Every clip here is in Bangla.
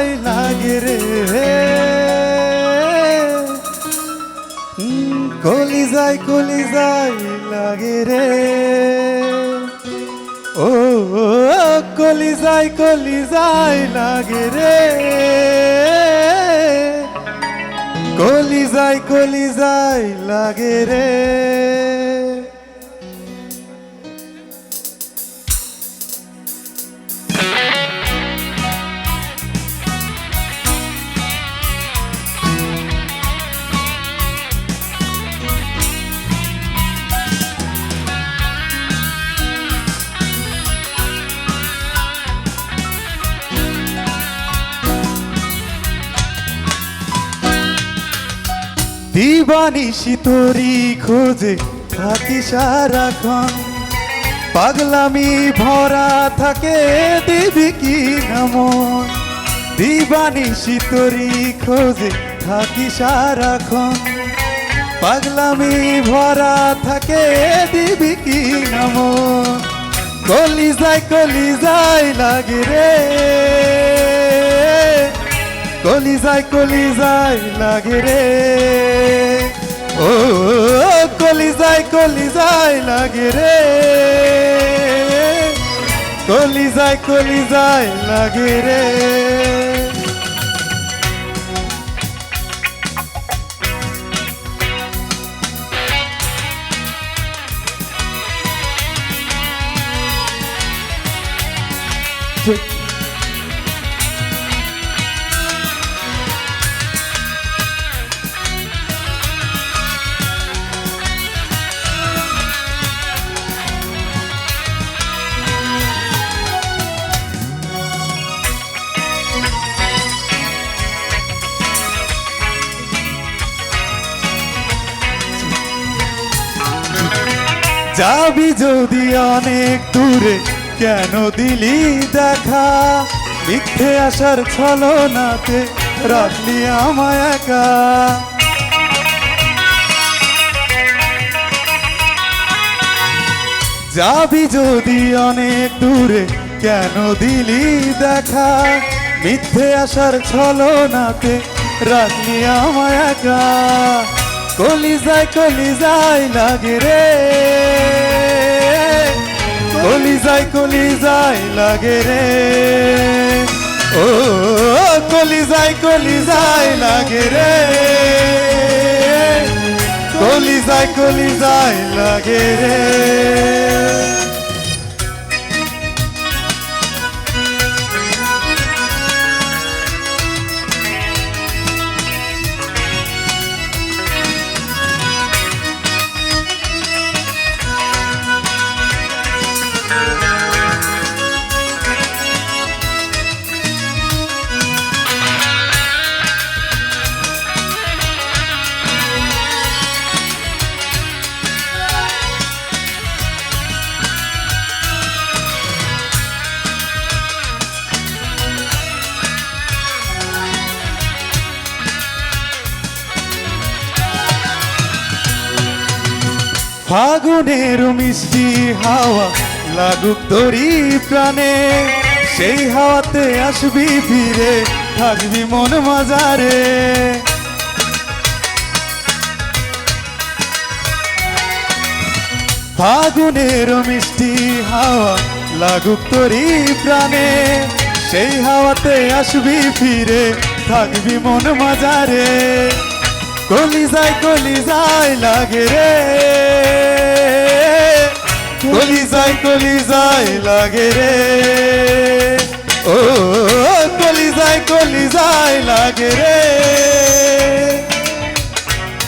লাগে রে কলি যায় কলি যায় লাগে রে। ও, কলি যায় কলি যায় লাগে রে। কলি যায় কলি যায় লাগে রে। দিবানিশি তোরি খোঁজে থাকি সারাক্ষণ পাগলামি ভরা থাকে দিবি কি নামন দিবানিশি তোরি খোঁজে থাকি সারাক্ষণ পাগলামি ভরা থাকে দিবি কি নামন কলি যায় কলি যায় লাগে রে। কলি যায় কলি যায় লাগে রে। ও, কলি যায় কলি যায় লাগে রে। কলি যায় কলি যায় লাগে রে। যাবি যদি অনেক দূরে, কেন দিলি দেখা? মিথ্যে আসার ছলনাতে রাখলি আমায় একা। যাবি যদি অনেক দূরে, কেন দিলি দেখা? মিথ্যে আসার ছলনাতে রাখলি আমায় একা। কলি যায় কলি যায় লাগে রে। কলি যায় লাগে রে। ও কলি যায় যায় লাগে রে। কলি যায় লাগে রে। ফাগুনের মিষ্টি হাওয়া লাগুক তোরি প্রাণে। সেই হাওয়াতে আসবি ফিরে, থাকবি মন মাজারে। ফাগুনের মিষ্টি হাওয়া লাগুক তোরি প্রাণে। সেই হাওয়াতে আসবি ফিরে, থাকবি মন মাজারে। কলি যায় কলি যায় লাগে রে। কলি যায় কলি যায় লাগে রে। ও, কলি যায় কলি যায় লাগে রে।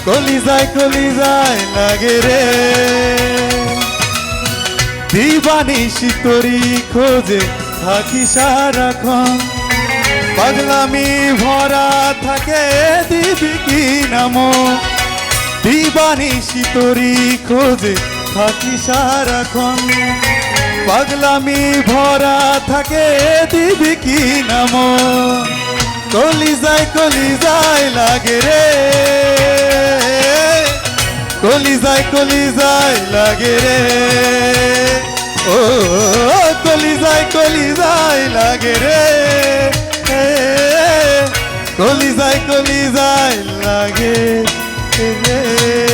কলি যায় কলি যায় লাগে রে। দিবানি শিতরি খোঁজে থাকি সারাক্ষণ। পাগলামি ভরা থাকে দিবি কি নাম। দিবানি শীতরি খোঁজে থাকি সারাক্ষণ। পাগলামি ভরা থাকে দিবি কি নাম কলি যায় কলি যায় লাগে রে। কলি যায় কলি যায় লাগে রে। ও কলি যায় কলি যায় লাগে রে। এ, কলি যায় লাগে রে।